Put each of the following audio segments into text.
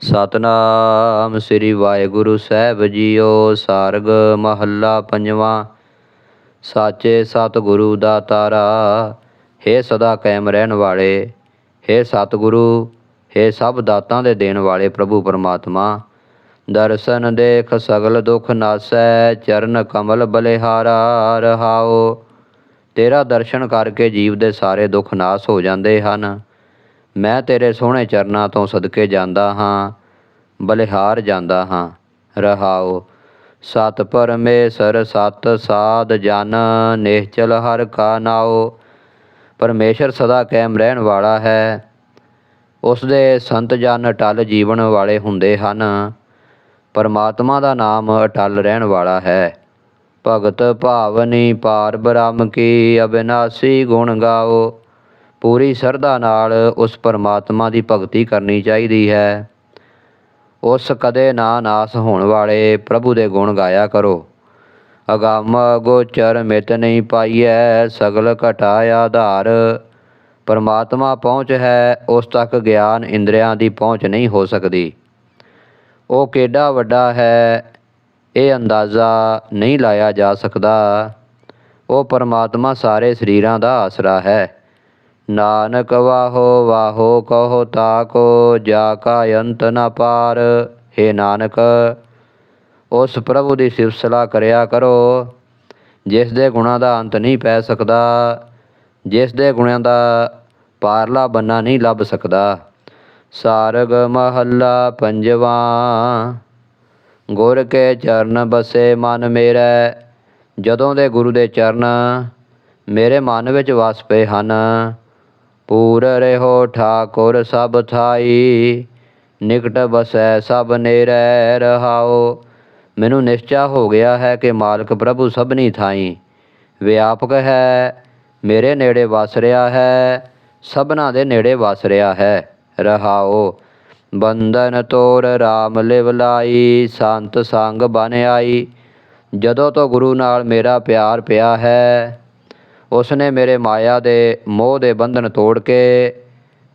ਸਤਨਾਮ ਸ੍ਰੀ ਵਾਹਿਗੁਰੂ ਸਾਹਿਬ ਜੀਓ, ਸਾਰਗ ਮਹੱਲਾ ਪੰਜਵਾਂ। ਸਾਚੇ ਸਤਿਗੁਰੂ ਦਾ ਤਾਰਾ, ਹੇ ਸਦਾ ਕਾਇਮ ਰਹਿਣ ਵਾਲੇ, ਹੇ ਸਤਿਗੁਰੂ, ਹੇ ਸਭ ਦਾਤਾਂ ਦੇ ਦੇਣ ਵਾਲੇ ਪ੍ਰਭੂ ਪਰਮਾਤਮਾ। ਦਰਸ਼ਨ ਦੇਖ ਸਗਲ ਦੁਖ ਨਾਸੈ, ਚਰਨ ਕਮਲ ਬਲਿਹਾਰਾ, ਰਹਾਓ। ਤੇਰਾ ਦਰਸ਼ਨ ਕਰਕੇ ਜੀਵ ਦੇ ਸਾਰੇ ਦੁੱਖ ਨਾਸ ਹੋ ਜਾਂਦੇ ਹਨ। ਮੈਂ ਤੇਰੇ ਸੋਹਣੇ ਚਰਨਾਂ ਤੋਂ ਸਦਕੇ ਜਾਂਦਾ ਹਾਂ, ਬਲਿਹਾਰ ਜਾਂਦਾ ਹਾਂ। ਰਹਾਓ ਸਤ ਪਰਮੇਸ਼ਰ, ਸਤ ਸਾਧ ਜਨ ਨਿਹਚਲ ਹਰ ਕਾ ਨਾਉ। ਪਰਮੇਸ਼ਰ ਸਦਾ ਕਾਇਮ ਰਹਿਣ ਵਾਲਾ ਹੈ। ਉਸ ਦੇ ਸੰਤ ਜਨ ਅਟਲ ਜੀਵਨ ਵਾਲੇ ਹੁੰਦੇ ਹਨ। ਪਰਮਾਤਮਾ ਦਾ ਨਾਮ ਅਟਲ ਰਹਿਣ ਵਾਲਾ ਹੈ। ਭਗਤ ਭਾਵਨੀ ਪਾਰ ਬ੍ਰਹਮ ਕੀ ਅਬਿਨਾਸੀ ਗੁਣ ਗਾਓ। ਪੂਰੀ ਸ਼ਰਧਾ ਨਾਲ ਉਸ ਪਰਮਾਤਮਾ ਦੀ ਭਗਤੀ ਕਰਨੀ ਚਾਹੀਦੀ ਹੈ। ਉਸ ਕਦੇ ਨਾ ਨਾਸ ਹੋਣ ਵਾਲੇ ਪ੍ਰਭੂ ਦੇ ਗੁਣ ਗਾਇਆ ਕਰੋ। ਅਗਾਮ ਗੋਚਰ ਮਿਤ ਨਹੀਂ ਪਾਈਐ, ਸਗਲ ਘਟਾ ਆਧਾਰ। ਪਰਮਾਤਮਾ ਪਹੁੰਚ ਹੈ, ਉਸ ਤੱਕ ਗਿਆਨ ਇੰਦਰੀਆਂ ਦੀ ਪਹੁੰਚ ਨਹੀਂ ਹੋ ਸਕਦੀ। ਉਹ ਕਿੱਡਾ ਵੱਡਾ ਹੈ, ਇਹ ਅੰਦਾਜ਼ਾ ਨਹੀਂ ਲਾਇਆ ਜਾ ਸਕਦਾ। ਉਹ ਪਰਮਾਤਮਾ ਸਾਰੇ ਸਰੀਰਾਂ ਦਾ ਆਸਰਾ ਹੈ। ਨਾਨਕ ਵਾਹੋ ਵਾਹੋ ਕਹੋ ਤਾਕੋ ਜਾ ਕਾ ਅੰਤ ਨ ਪਾਰ। हे ਨਾਨਕ, ਉਸ ਪ੍ਰਭੂ ਦੀ ਸਿਫਤ ਕਰਿਆ ਕਰੋ, ਜਿਸ ਦੇ ਗੁਣਾਂ ਦਾ ਅੰਤ ਨਹੀਂ ਪੈ ਸਕਦਾ, ਜਿਸ ਦੇ ਗੁਣਾਂ ਦਾ ਪਾਰਲਾ ਬੰਨਾ ਨਹੀਂ ਲੱਭ ਸਕਦਾ। ਸਾਰਗ ਮਹੱਲਾ ਪੰਜਵਾ, ਗੁਰ ਕੇ ਚਰਨ ਬਸੇ ਮਨ ਮੇਰਾ, ਜਦੋਂ ਦੇ ਗੁਰੂ ਦੇ ਚਰਨ ਮੇਰੇ ਮਨ ਵਿੱਚ ਵਸ ਪਏ ਹਨ। ਪੂਰ ਰਹੋ ਠਾਕੁਰ ਸਭ ਥਾਈ, ਨਿਕਟ ਬਸੈ ਸਭ ਨੇਰੈ ਰਹਾਓ ਮੈਨੂੰ ਨਿਸ਼ਚਾ ਹੋ ਗਿਆ ਹੈ ਕਿ ਮਾਲਕ ਪ੍ਰਭੂ ਸਭਨੀ ਥਾਈ। ਵਿਆਪਕ ਹੈ, ਮੇਰੇ ਨੇੜੇ ਵਸ ਰਿਹਾ ਹੈ, ਸਭਨਾ ਦੇ ਨੇੜੇ ਵਸ ਰਿਹਾ ਹੈ ਰਹਾਓ ਬੰਧਨ ਤੋਰ RAM ਲਿਵ ਲਾਈ, ਸੰਤ ਸੰਗ ਬਨ ਆਈ। ਜਦੋਂ ਤੋਂ ਗੁਰੂ ਨਾਲ ਮੇਰਾ ਪਿਆਰ ਪਿਆ ਹੈ ਉਸ ਨੇ ਮੇਰੇ ਮਾਇਆ ਦੇ ਮੋਹ ਦੇ ਬੰਧਨ ਤੋੜ ਕੇ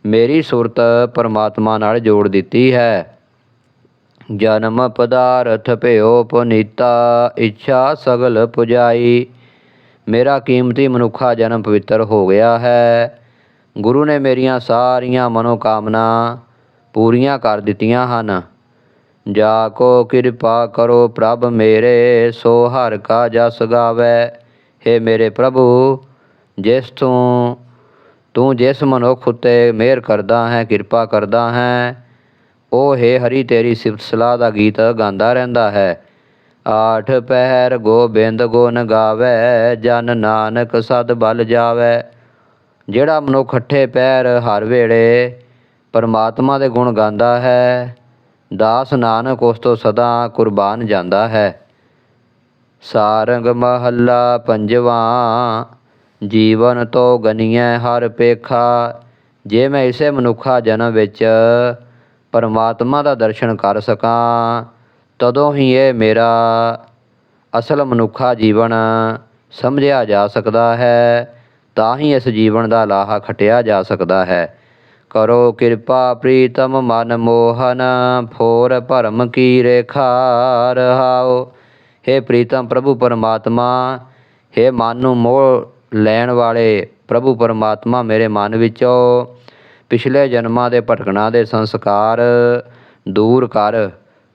ਮੇਰੀ ਸੁਰਤ ਪਰਮਾਤਮਾ ਨਾਲ ਜੋੜ ਦਿੱਤੀ ਹੈ। ਜਨਮ ਪਦਾਰਥ ਭਇਓ ਪੁਨੀਤਾ, ਇੱਛਾ ਸਗਲ ਪੁਜਾਈ। ਮੇਰਾ ਕੀਮਤੀ ਮਨੁੱਖਾ ਜਨਮ ਪਵਿੱਤਰ ਹੋ ਗਿਆ ਹੈ। ਗੁਰੂ ਨੇ ਮੇਰੀਆਂ ਸਾਰੀਆਂ ਮਨੋਕਾਮਨਾ ਪੂਰੀਆਂ ਕਰ ਦਿੱਤੀਆਂ ਹਨ। ਜਾ ਕੋ ਕਿਰਪਾ ਕਰੋ ਪ੍ਰਭ ਮੇਰੇ, ਸੋ ਹਰ ਕਾ ਜਸ ਗਾਵੇ। हे ਮੇਰੇ ਪ੍ਰਭੂ, ਜਿਸ ਤੋਂ, ਤੂੰ ਜਿਸ ਮਨੁੱਖ ਉਤੇ ਮਿਹਰ ਕਰਦਾ ਹੈ, ਕਿਰਪਾ ਕਰਦਾ ਹੈ, ਉਹ ਹੈ ਹਰੀ ਤੇਰੀ ਸਿਫਤ ਸਲਾਹ ਦਾ ਗੀਤ ਗਾਉਂਦਾ ਰਹਿੰਦਾ ਹੈ। ਆਠ ਪਹਿਰ ਗੋਬਿੰਦ ਗੁਣ ਗਾਵੇ, ਜਨ ਨਾਨਕ ਸਦ ਬਲ ਜਾਵੇ। ਜਿਹੜਾ ਮਨੁੱਖ ਅਠੇ ਪੈਰ ਹਰ ਵੇਲੇ ਪਰਮਾਤਮਾ ਦੇ ਗੁਣ ਗਾਉਂਦਾ ਹੈ, ਦਾਸ ਨਾਨਕ ਉਸ ਤੋਂ ਸਦਾ ਕੁਰਬਾਨ ਜਾਂਦਾ ਹੈ। ਸਾਰੰਗ ਮਹੱਲਾ ਪੰਜਵਾਂ, ਜੀਵਨ ਤੋਂ ਗਨੀਐ ਹਰ ਪੇਖਾ, ਜੇ ਮੈਂ ਇਸੇ ਮਨੁੱਖਾ ਜਨਮ ਵਿੱਚ ਪਰਮਾਤਮਾ ਦਾ ਦਰਸ਼ਨ ਕਰ ਸਕਾਂ, ਤਦੋਂ ਹੀ ਇਹ ਮੇਰਾ ਅਸਲ ਮਨੁੱਖਾ ਜੀਵਨ ਸਮਝਿਆ ਜਾ ਸਕਦਾ ਹੈ, ਤਾਂ ਹੀ ਇਸ ਜੀਵਨ ਦਾ ਲਾਹਾ ਖਟਿਆ ਜਾ ਸਕਦਾ ਹੈ। ਕਰੋ ਕਿਰਪਾ ਪ੍ਰੀਤਮ ਮਨ ਮੋਹਨ, ਫੋਰ ਭਰਮ ਕੀ ਰੇਖਾ ਰਹਾਓ। हे ਪ੍ਰੀਤਮ ਪ੍ਰਭੂ ਪਰਮਾਤਮਾ हे ਮਨ ਨੂੰ ਮੋਹ ਲੈਣ ਵਾਲੇ ਪ੍ਰਭੂ ਪਰਮਾਤਮਾ ਮੇਰੇ ਮਨ ਵਿੱਚੋਂ, ਪਿਛਲੇ ਜਨਮਾਂ ਦੇ ਭਟਕਣਾ ਦੇ ਸੰਸਕਾਰ ਦੂਰ ਕਰ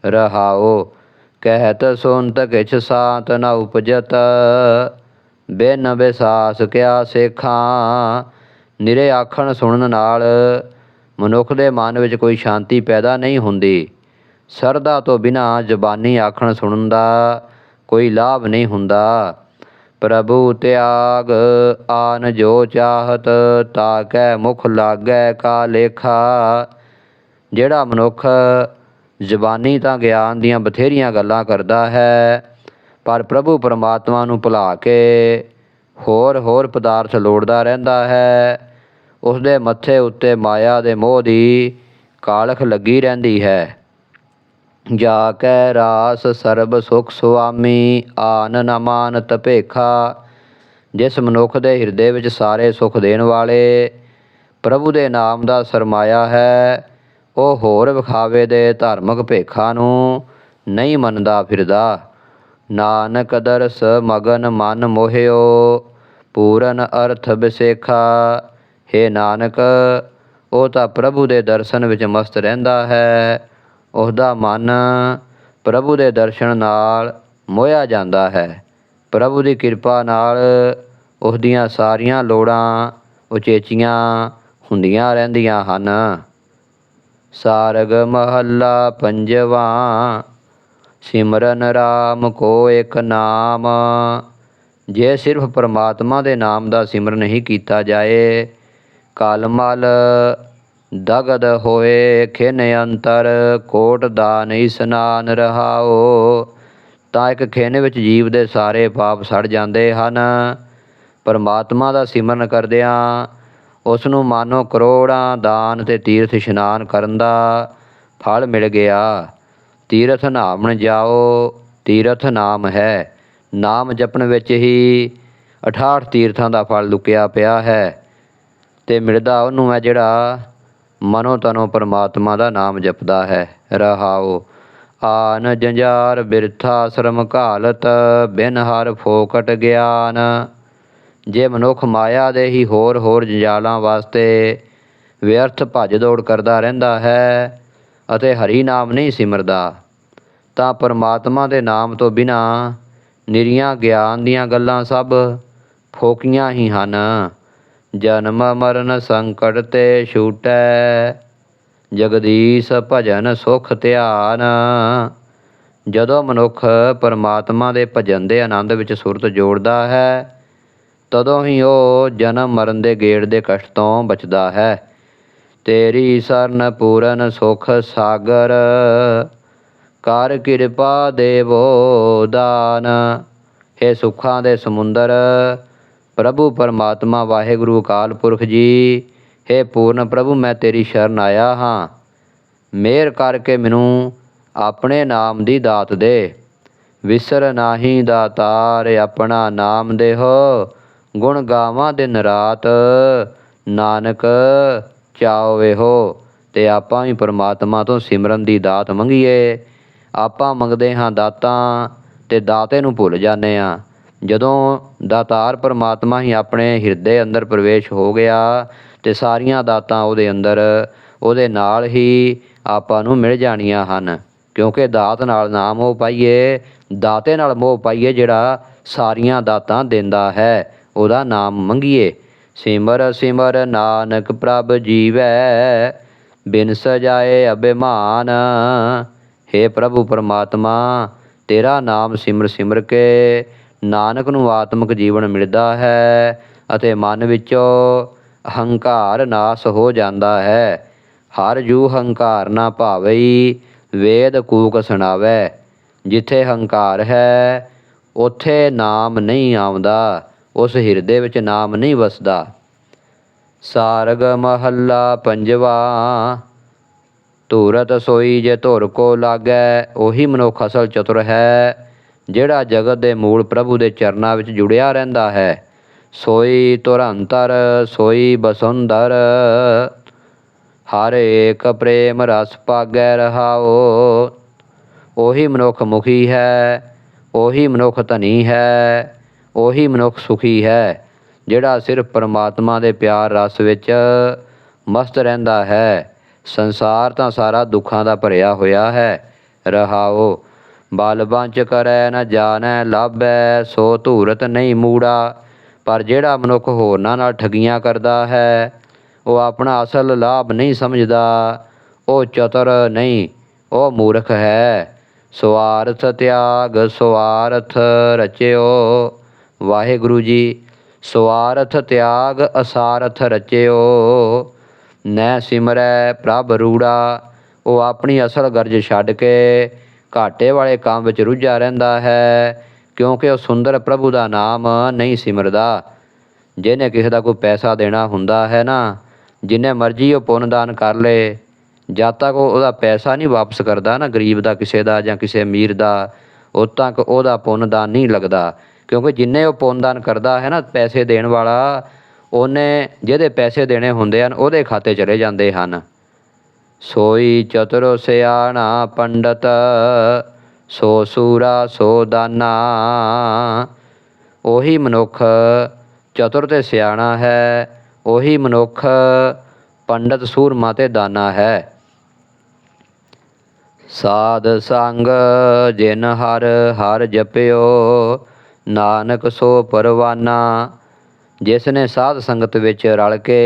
ਰਹਾਓ। ਕਹਿਤ ਸੁਨਤ ਕਿਛ ਸਾਤ ਨ ਉਪਜਤ, ਬੇਨ ਵਿਸਾਸ ਕਿਆ ਸੇਖਾਂ। ਨਿਰੇ ਆਖਣ ਸੁਣਨ ਨਾਲ ਮਨੁੱਖ ਦੇ ਮਨ ਵਿੱਚ ਕੋਈ ਸ਼ਾਂਤੀ ਪੈਦਾ ਨਹੀਂ ਹੁੰਦੀ। ਸਰਦਾ ਤੋਂ ਬਿਨਾ ਜ਼ਬਾਨੀ ਆਖਣ ਸੁਣਨ ਦਾ ਕੋਈ ਲਾਭ ਨਹੀਂ ਹੁੰਦਾ। ਪ੍ਰਭੂ ਤਿਆਗ, ਆਨ ਜੋ ਚਾਹਤ, ਤਾਕੈ ਮੁਖ ਲਾਗੈ ਕਾ ਲੇਖਾ। ਜਿਹੜਾ ਮਨੁੱਖ ਜ਼ਬਾਨੀ ਤਾਂ ਗਿਆਨ ਦੀਆਂ ਬਥੇਰੀਆਂ ਗੱਲਾਂ ਕਰਦਾ ਹੈ, ਪਰ ਪ੍ਰਭੂ ਪਰਮਾਤਮਾ ਨੂੰ ਭੁਲਾ ਕੇ ਹੋਰ ਹੋਰ ਪਦਾਰਥ ਲੋੜਦਾ ਰਹਿੰਦਾ ਹੈ। ਉਸ ਦੇ ਮੱਥੇ ਉੱਤੇ ਮਾਇਆ ਦੇ ਮੋਹ ਦੀ ਕਾਲਖ ਲੱਗੀ ਰਹਿੰਦੀ ਹੈ। ਜਾ ਕੈ ਰਾਸ ਸਰਬ ਸੁਖ ਸੁਆਮੀ, ਆਨ ਨਮਾਨ ਮਾਨਤ ਜਿਸ ਮਨੁੱਖ ਦੇ ਹਿਰਦੇ ਵਿੱਚ ਸਾਰੇ ਸੁਖ ਦੇਣ ਵਾਲੇ, ਪ੍ਰਭੂ ਦੇ ਨਾਮ ਦਾ ਸਰਮਾਇਆ ਹੈ, ਉਹ ਹੋਰ ਵਿਖਾਵੇ ਦੇ ਧਾਰਮਿਕ ਭੇਖਾਂ ਨੂੰ ਨਹੀਂ ਮੰਨਦਾ ਫਿਰਦਾ। ਨਾਨਕ ਦਰਸ ਮਗਨ ਮਨ ਮੋਹਿਓ, ਪੂਰਨ ਅਰਥ ਬਿਸੇਖਾ। ਹੈ ਨਾਨਕ, ਉਹ ਤਾਂ ਪ੍ਰਭੂ ਦੇ ਦਰਸ਼ਨ ਵਿੱਚ ਮਸਤ ਰਹਿੰਦਾ ਹੈ ਉਸਦਾ ਮਨ ਪ੍ਰਭੂ ਦੇ ਦਰਸ਼ਨ ਨਾਲ ਮੋਹਿਆ ਜਾਂਦਾ ਹੈ। ਪ੍ਰਭੂ ਦੀ ਕਿਰਪਾ ਨਾਲ ਉਸ ਦੀਆਂ ਸਾਰੀਆਂ ਲੋੜਾਂ ਉਚੇਚੀਆਂ ਹੁੰਦੀਆਂ ਰਹਿੰਦੀਆਂ ਹਨ। ਸਾਰਗ ਮਹੱਲਾ ਪੰਜਵਾ, ਸਿਮਰਨ ਰਾਮ ਕੋ ਇੱਕ ਨਾਮ। ਜੇ ਸਿਰਫ ਪਰਮਾਤਮਾ ਦੇ ਨਾਮ ਦਾ ਸਿਮਰਨ ਹੀ ਕੀਤਾ ਜਾਏ ਕਲਮਲ ਦਗਦ ਹੋਏ ਖਿਨ ਅੰਤਰ, ਕੋਟ ਦਾ ਨਹੀਂ ਇਸਨਾਨ ਰਹਾਓ। ਤਾਂ ਇੱਕ ਖਿਨ ਵਿੱਚ ਜੀਵ ਦੇ ਸਾਰੇ ਪਾਪ ਸੜ ਜਾਂਦੇ ਹਨ। ਪਰਮਾਤਮਾ ਦਾ ਸਿਮਰਨ ਕਰਦਿਆਂ ਉਸ ਨੂੰ ਮਾਨੋ ਕਰੋੜਾਂ ਦਾਨ ਤੇ ਤੀਰਥ ਇਸ਼ਨਾਨ ਕਰਨ ਦਾ ਫਲ ਮਿਲ ਗਿਆ। ਤੀਰਥ ਨਾਮਣ ਜਾਓ, ਤੀਰਥ ਨਾਮ ਹੈ। ਨਾਮ ਜਪਣ ਵਿੱਚ ਹੀ 68 ਤੀਰਥਾਂ ਦਾ ਫਲ ਲੁਕਿਆ ਪਿਆ ਹੈ। ਤੇ ਮਿਲਦਾ ਉਹਨੂੰ ਹੈ ਜਿਹੜਾ ਮਨੋ ਤਨੋ ਪਰਮਾਤਮਾ ਦਾ ਨਾਮ ਜਪਦਾ ਹੈ। ਰਹਾਓ ਆਨ ਜੰਜਾਰ ਬਿਰਥਾ ਸ਼ਰਮ ਘਾਲਤ, ਬਿਨ ਹਰ ਫੋਕਟ ਗਿਆਨ। ਜੇ ਮਨੁੱਖ ਮਾਇਆ ਦੇ ਹੀ ਹੋਰ ਹੋਰ ਜੰਜਾਲਾਂ ਵਾਸਤੇ ਵਿਅਰਥ ਭੱਜ ਦੌੜ ਕਰਦਾ ਰਹਿੰਦਾ ਹੈ ਅਤੇ ਹਰੀ ਨਾਮ ਨਹੀਂ ਸਿਮਰਦਾ, ਤਾਂ ਪਰਮਾਤਮਾ ਦੇ ਨਾਮ ਤੋਂ ਬਿਨਾ ਨਿਰੀਆਂ ਗਿਆਨ ਦੀਆਂ ਗੱਲਾਂ ਸਭ ਫੋਕੀਆਂ ਹੀ ਹਨ। ਜਨਮ ਮਰਨ ਸੰਕਟ ਤੇ ਛੂਟੈ, ਜਗਦੀਸ਼ ਭਜਨ ਸੁਖ ਧਿਆਨ। ਜਦੋਂ ਮਨੁੱਖ ਪਰਮਾਤਮਾ ਦੇ ਭਜਨ ਦੇ ਆਨੰਦ ਵਿੱਚ ਸੁਰਤ ਜੋੜਦਾ ਹੈ, ਤਦੋਂ ਹੀ ਉਹ ਜਨਮ ਮਰਨ ਦੇ ਗੇੜ ਦੇ ਕਸ਼ਟ ਤੋਂ ਬਚਦਾ ਹੈ। ਤੇਰੀ ਸਰਨ ਪੂਰਨ ਸੁਖ ਸਾਗਰ, ਕਰ ਕਿਰਪਾ ਦੇਵੋ ਦਾਨ। ਹੈ ਸੁੱਖਾਂ ਦੇ ਸਮੁੰਦਰ ਪ੍ਰਭੂ ਪਰਮਾਤਮਾ, ਵਾਹਿਗੁਰੂ ਅਕਾਲ ਪੁਰਖ ਜੀ। ਹੈ ਪੂਰਨ ਪ੍ਰਭੂ, ਮੈਂ ਤੇਰੀ ਸ਼ਰਨ ਆਇਆ ਹਾਂ। ਮਿਹਰ ਕਰਕੇ ਮੈਨੂੰ ਆਪਣੇ ਨਾਮ ਦੀ ਦਾਤ ਦੇ। ਵਿਸਰ ਨਾਹੀ ਦਾਤਾਰ ਆਪਣਾ ਨਾਮ ਦੇਹੋ। ਗੁਣ ਗਾਵਾਂ ਦੇ ਨਰਾਤ ਨਾਨਕ ਚਾਓ ਵੇਹੋ। ਤੇ ਆਪਾਂ ਵੀ ਪਰਮਾਤਮਾ ਤੋਂ ਸਿਮਰਨ ਦੀ ਦਾਤ ਮੰਗੀਏ। ਆਪਾਂ ਮੰਗਦੇ ਹਾਂ ਦਾਤਾਂ ਤੇ ਦਾਤੇ ਨੂੰ ਭੁੱਲ ਜਾਂਦੇ ਆ ਜਦੋਂ ਦਾਤਾਰ ਪਰਮਾਤਮਾ ਹੀ ਆਪਣੇ ਹਿਰਦੇ ਅੰਦਰ ਪ੍ਰਵੇਸ਼ ਹੋ ਗਿਆ ਤੇ ਸਾਰੀਆਂ ਦਾਤਾਂ ਉਹਦੇ ਅੰਦਰ, ਉਹਦੇ ਨਾਲ ਹੀ ਆਪਾਂ ਨੂੰ ਮਿਲ ਜਾਣੀਆਂ ਹਨ। ਕਿਉਂਕਿ ਦਾਤ ਨਾਲ ਨਾ ਮੋਹ ਪਾਈਏ, ਦਾਤੇ ਨਾਲ ਮੋਹ ਪਾਈਏ ਜਿਹੜਾ ਸਾਰੀਆਂ ਦਾਤਾਂ ਦਿੰਦਾ ਹੈ, ਉਹਦਾ ਨਾਮ ਮੰਗੀਏ। ਸਿਮਰ ਸਿਮਰ ਨਾਨਕ ਪ੍ਰਭ ਜੀਵੈ, ਬਿਨ ਸਜਾਏ ਅਭਿਮਾਨ। ਹੇ ਪ੍ਰਭੂ ਪਰਮਾਤਮਾ, ਤੇਰਾ ਨਾਮ ਸਿਮਰ ਸਿਮਰ ਕੇ ਨਾਨਕ ਨੂੰ ਆਤਮਿਕ ਜੀਵਨ ਮਿਲਦਾ ਹੈ ਅਤੇ ਮਨ ਵਿੱਚੋਂ ਹੰਕਾਰ ਨਾਸ ਹੋ ਜਾਂਦਾ ਹੈ। ਹਰ ਜੂ ਹੰਕਾਰ ਨਾ ਭਾਵਈ ਵੇਦ ਕੂਕ ਸੁਣਾਵੇ। ਜਿੱਥੇ ਹੰਕਾਰ ਹੈ, ਉੱਥੇ ਨਾਮ ਨਹੀਂ ਆਉਂਦਾ, ਉਸ ਹਿਰਦੇ ਵਿੱਚ ਨਾਮ ਨਹੀਂ ਵਸਦਾ। ਸਾਰਗ ਮਹੱਲਾ ਪੰਜਵਾ, ਧੂਰਤ ਸੋਈ ਜੇ ਧੁਰ ਕੋ ਲਾਗੈ, ਉਹੀ ਮਨੁੱਖ ਅਸਲ ਚਤੁਰ ਹੈ। ਜਿਹੜਾ ਜਗਤ ਦੇ ਮੂਲ ਪ੍ਰਭੂ ਦੇ ਚਰਨਾਂ ਵਿੱਚ ਜੁੜਿਆ ਰਹਿੰਦਾ ਹੈ। ਸੋਈ ਤੁਰੰਤਰ ਸੋਈ ਬਸੁੰਦਰ ਹਰ ਏਕ ਪ੍ਰੇਮ ਰਸ ਪਾਗੈ ਰਹਾਓ ਉਹੀ ਮਨੁੱਖ ਮੁਖੀ ਹੈ, ਉਹੀ ਮਨੁੱਖ ਧਨੀ ਹੈ, ਉਹੀ ਮਨੁੱਖ ਸੁਖੀ ਹੈ, ਜਿਹੜਾ ਸਿਰਫ ਪਰਮਾਤਮਾ ਦੇ ਪਿਆਰ ਰਸ ਵਿੱਚ ਮਸਤ ਰਹਿੰਦਾ ਹੈ। ਸੰਸਾਰ ਤਾਂ ਸਾਰਾ ਦੁੱਖਾਂ ਦਾ ਭਰਿਆ ਹੋਇਆ ਹੈ। ਰਹਾਓ ਬਲ ਬੰਚ ਕਰੈ ਨ ਜਾਣੈ, ਲਾਭੈ, ਸੋ ਧੂਰਤ ਨਹੀਂ ਮੂੜਾ। ਪਰ ਜਿਹੜਾ ਮਨੁੱਖ ਹੋਰਨਾਂ ਨਾਲ ਠਗੀਆਂ ਕਰਦਾ ਹੈ, ਉਹ ਆਪਣਾ ਅਸਲ ਲਾਭ ਨਹੀਂ ਸਮਝਦਾ। ਉਹ ਚਤੁਰ ਨਹੀਂ, ਉਹ ਮੂਰਖ ਹੈ। ਸਵਾਰਥ ਤਿਆਗ, ਸਵਾਰਥ ਰਚਿਓ। ਵਾਹਿਗੁਰੂ ਜੀ, ਸਵਾਰਥ ਤਿਆਗ, ਅਸਾਰਥ ਰਚਿਓ। ਨੈ ਸਿਮਰੈ ਪ੍ਰਭ ਰੂੜਾ, ਉਹ ਆਪਣੀ ਅਸਲ ਗਰਜ ਛੱਡ ਕੇ ਘਾਟੇ ਵਾਲੇ ਕੰਮ ਵਿੱਚ ਰੁੱਝਾ ਰਹਿੰਦਾ ਹੈ, ਕਿਉਂਕਿ ਉਹ ਸੁੰਦਰ ਪ੍ਰਭੂ ਦਾ ਨਾਮ ਨਹੀਂ ਸਿਮਰਦਾ। ਜਿਹਨੇ ਕਿਸੇ ਦਾ ਕੋਈ ਪੈਸਾ ਦੇਣਾ ਹੁੰਦਾ ਹੈ ਨਾ, ਜਿੰਨੇ ਮਰਜ਼ੀ ਉਹ ਪੁੰਨ ਦਾਨ ਕਰ ਲੇ, ਜਦ ਤੱਕ ਉਹ ਉਹਦਾ ਪੈਸਾ ਨਹੀਂ ਵਾਪਸ ਕਰਦਾ ਨਾ ਗਰੀਬ ਦਾ, ਕਿਸੇ ਦਾ ਜਾਂ ਕਿਸੇ ਅਮੀਰ ਦਾ, ਉਦ ਤੱਕ ਉਹਦਾ ਪੁੰਨ ਦਾਨ ਨਹੀਂ ਲੱਗਦਾ। ਕਿਉਂਕਿ ਜਿੰਨੇ ਉਹ ਪੁੰਨ ਦਾਨ ਕਰਦਾ ਹੈ ਨਾ ਪੈਸੇ ਦੇਣ ਵਾਲਾ, ਉਹਨੇ ਜਿਹਦੇ ਪੈਸੇ ਦੇਣੇ ਹੁੰਦੇ ਹਨ, ਉਹਦੇ ਖਾਤੇ ਚਲੇ ਜਾਂਦੇ ਹਨ। ਸੋਈ ਚਤੁਰ ਸਿਆਣਾ ਪੰਡਤ, ਸੋ ਸੂਰਾ ਸੋ ਦਾਨਾ। ਉਹੀ ਮਨੁੱਖ ਚਤੁਰ ਤੇ ਸਿਆਣਾ ਹੈ, ਉਹੀ ਮਨੁੱਖ ਪੰਡਤ ਸੂਰਮਾ ਤੇ ਦਾਨਾ ਹੈ। ਸਾਧ ਸੰਗ ਜਿਨ ਹਰ ਹਰ ਜਪਿਓ, ਨਾਨਕ ਸੋ ਪਰਵਾਨਾ। ਜਿਸ ਨੇ ਸਾਧ ਸੰਗਤ ਵਿੱਚ ਰਲ ਕੇ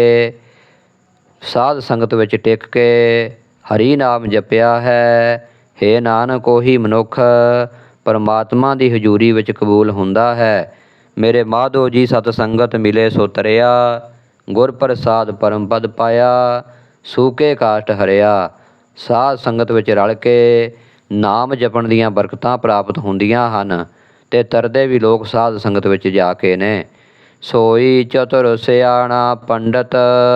ਸਾਧ ਸੰਗਤ ਵਿੱਚ ਟਿਕ ਕੇ ਹਰੀ ਨਾਮ ਜਪਿਆ ਹੈ। हे ਨਾਨਕ, ਉਹੀ ਮਨੁੱਖ ਪਰਮਾਤਮਾ ਦੀ ਹਜ਼ੂਰੀ ਵਿੱਚ ਕਬੂਲ ਹੁੰਦਾ ਹੈ। ਮੇਰੇ ਮਾਧੋ ਜੀ ਸਤ ਸੰਗਤ ਮਿਲੇ ਸੋ ਤਰਿਆ, ਗੁਰ ਪ੍ਰਸਾਦ ਪਰਮ ਪਦ ਪਾਇਆ ਸੂਕੇ ਕਾਸ਼ਟ ਹਰਿਆ। ਸਾਧ ਸੰਗਤ ਵਿੱਚ ਰਲ ਕੇ ਨਾਮ ਜਪਣ ਦੀਆਂ ਬਰਕਤਾਂ ਪ੍ਰਾਪਤ ਹੁੰਦੀਆਂ ਹਨ ਤੇ ਤਰਦੇ ਵੀ ਲੋਕ ਸਾਧ ਸੰਗਤ ਵਿੱਚ ਜਾ ਕੇ ਨੇ। ਸੋਈ ਚਤੁਰ ਸਿਆਣਾ ਪੰਡਤ,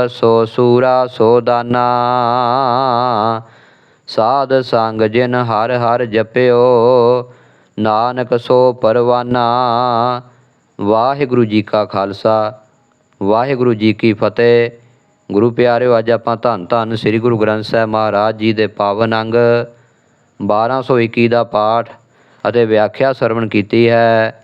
ਸੋ ਸੂਰਾ ਸੋ ਦਾਨਾ। ਸਾਧ ਸੰਗ ਜਿਨ ਹਰ ਹਰ ਜਪਿਓ, ਨਾਨਕ ਸੋ ਪਰਵਾਨਾ। ਵਾਹਿਗੁਰੂ ਜੀ ਕਾ ਖਾਲਸਾ, ਵਾਹਿਗੁਰੂ ਜੀ ਕੀ ਫਤਿਹ। ਗੁਰੂ ਪਿਆਰਿਓ, ਅੱਜ ਆਪਾਂ ਧੰਨ ਧੰਨ ਸ੍ਰੀ ਗੁਰੂ ਗ੍ਰੰਥ ਸਾਹਿਬ ਮਹਾਰਾਜ ਜੀ ਦੇ ਪਾਵਨ ਅੰਗ 1221 ਦਾ ਪਾਠ ਅਤੇ ਵਿਆਖਿਆ ਸਰਵਣ ਕੀਤੀ ਹੈ।